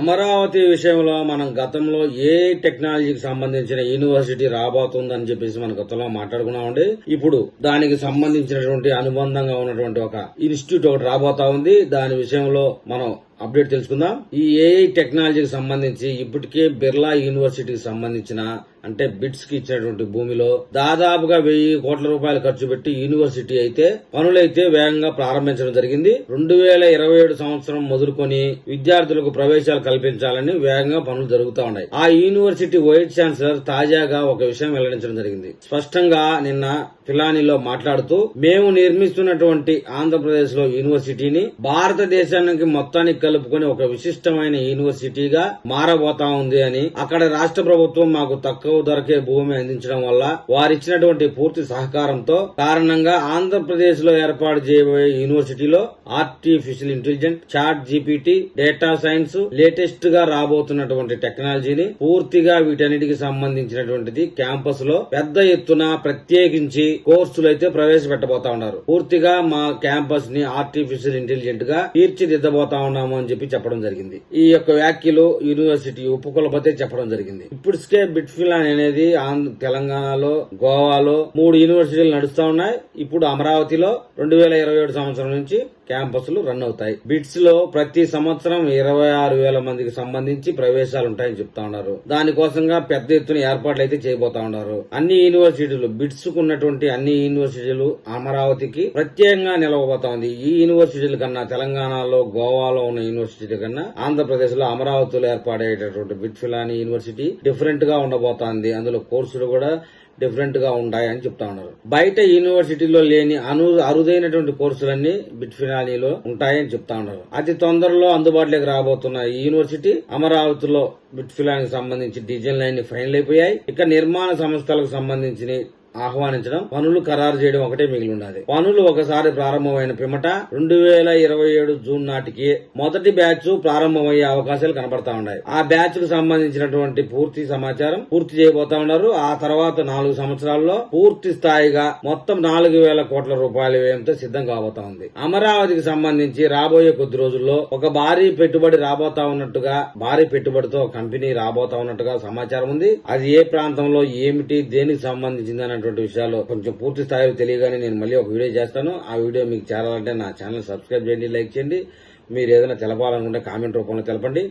అమరావతి విషయంలో మనం గతంలో ఏ టెక్నాలజీకి సంబంధించిన యూనివర్సిటీ రాబోతుందని చెప్పేసి మనం గతంలో మాట్లాడుకున్నామండి. ఇప్పుడు దానికి సంబంధించినటువంటి అనుబంధంగా ఉన్నటువంటి ఒక ఇన్స్టిట్యూట్ ఒకటి రాబోతా ఉంది. దాని విషయంలో మనం అప్డేట్ తెలుసుకుందాం. ఈ ఏఐ టెక్నాలజీకి సంబంధించి ఇప్పటికే బిర్లా యూనివర్సిటీకి సంబంధించిన అంటే బిట్స్కి ఇచ్చినటువంటి భూమిలో దాదాపుగా వెయ్యి కోట్ల రూపాయలు ఖర్చు పెట్టి యూనివర్సిటీ అయితే పనులైతే వేగంగా ప్రారంభించడం జరిగింది. రెండు వేల ఇరవై ఏడు సంవత్సరం మొదలుకొని విద్యార్థులకు ప్రవేశాలు కల్పించాలని వేగంగా పనులు జరుగుతూ ఉన్నాయి. ఆ యూనివర్సిటీ వైస్ ఛాన్సలర్ తాజాగా ఒక విషయం వెల్లడించడం జరిగింది. స్పష్టంగా నిన్న ఫిలానీలో మాట్లాడుతూ మేము నిర్మిస్తున్నటువంటి ఆంధ్రప్రదేశ్లో యూనివర్సిటీని భారతదేశానికి మొత్తానికి కలుపుకొని ఒక విశిష్టమైన యూనివర్సిటీగా మారబోతా ఉంది అని అక్కడ రాష్ట్ర ప్రభుత్వం మాకు తక్కువ ధరకే భూమి అందించడం వల్ల వారిచ్చినటువంటి పూర్తి సహకారంతో కారణంగా ఆంధ్రప్రదేశ్లో ఏర్పాటు చేయబోయే యూనివర్సిటీలో artificial intelligent chat GPT data science లేటెస్ట్గా రాబోతున్నటువంటి టెక్నాలజీని పూర్తిగా వీటన్నిటికి సంబంధించినటువంటిది క్యాంపస్లో పెద్ద ఎత్తున ప్రత్యేకించి కోర్సులు అయితే ప్రవేశపెట్టబోతా ఉన్నారు. పూర్తిగా మా క్యాంపస్ని ఆర్టిఫిషియల్ ఇంటెలిజెంట్గా తీర్చిదిద్దబోతా ఉన్నాము అని చెప్పి చెప్పడం జరిగింది. ఈ యొక్క వ్యాఖ్యలు యూనివర్సిటీ ఉపకులపతి చెప్పడం జరిగింది. ఇప్పటికే బిట్ఫిలాన్ అనేది ఆంధ్ర తెలంగాణలో గోవాలో మూడు యూనివర్సిటీలు నడుస్తా ఉన్నాయి. ఇప్పుడు అమరావతిలో రెండు వేల ఇరవై ఏడు సంవత్సరం నుంచి క్యాంపస్లు రన్ అవుతాయి. బిట్స్లో ప్రతి సంవత్సరం ఇరవై ఆరు వేల మందికి సంబంధించి ప్రవేశాలు ఉంటాయని చెప్తా ఉన్నారు. దానికోసంగా పెద్ద ఎత్తున ఏర్పాట్లు అయితే చేయబోతా ఉన్నారు. అన్ని యూనివర్సిటీలు బిట్స్కు ఉన్నటువంటి అన్ని యూనివర్సిటీలు అమరావతికి ప్రత్యేకంగా నిలవబోతా ఉంది. ఈ యూనివర్సిటీల కన్నా తెలంగాణలో గోవాలో ఉన్న యూనివర్సిటీ కన్నా ఆంధ్రప్రదేశ్లో అమరావతిలో ఏర్పాటయ్యేటటువంటి బిట్ఫిలాని యూనివర్సిటీ డిఫరెంట్గా ఉండబోతోంది. అందులో కోర్సులు కూడా డిఫరెంట్గా ఉంటాయని చెప్తా ఉన్నారు. బయట యూనివర్సిటీలో లేని అను అరుదైనటువంటి కోర్సులన్నీ బిట్ఫినాలీలో ఉంటాయని చెప్తా ఉన్నారు. అతి తొందరలో అందుబాటులోకి రాబోతున్న ఈ యూనివర్సిటీ అమరావతిలో బిట్ఫిలానికి సంబంధించి డిజైన్లు అన్ని ఫైనల్ అయిపోయాయి. ఇక నిర్మాణ సంస్థలకు సంబంధించిన ఆహ్వానించడం పనులు ఖరారు చేయడం ఒకటే మిగిలి ఉన్నది పనులు ఒకసారి ప్రారంభమైన పిమ్మట రెండు వేల ఇరవై ఏడు జూన్ నాటికి మొదటి బ్యాచ్ ప్రారంభమయ్యే అవకాశాలు కనబడతా ఉన్నాయి. ఆ బ్యాచ్కు సంబంధించినటువంటి పూర్తి సమాచారం పూర్తి చేయబోతా ఉన్నారు. ఆ తర్వాత నాలుగు సంవత్సరాల్లో పూర్తి స్థాయిగా మొత్తం నాలుగు వేల కోట్ల రూపాయల వ్యయంతో సిద్ధం కాబోతా ఉంది. అమరావతికి సంబంధించి రాబోయే కొద్ది రోజుల్లో ఒక భారీ పెట్టుబడి రాబోతా ఉన్నట్టుగా భారీ పెట్టుబడితో కంపెనీ రాబోతా ఉన్నట్టుగా సమాచారం ఉంది. అది ఏ ప్రాంతంలో ఏమిటి దేనికి సంబంధించింది అనేటువంటి విషయాలు కొంచెం పూర్తి స్థాయిలో తెలియగానే నేను మళ్ళీ ఒక వీడియో చేస్తాను. ఆ వీడియో మీకు చేరాలంటే నా ఛానల్ సబ్స్క్రైబ్ చేయండి లైక్ చేయండి. మీరు ఏదైనా తెలపాలనుకుంటే కామెంట్ రూపంలో తెలపండి.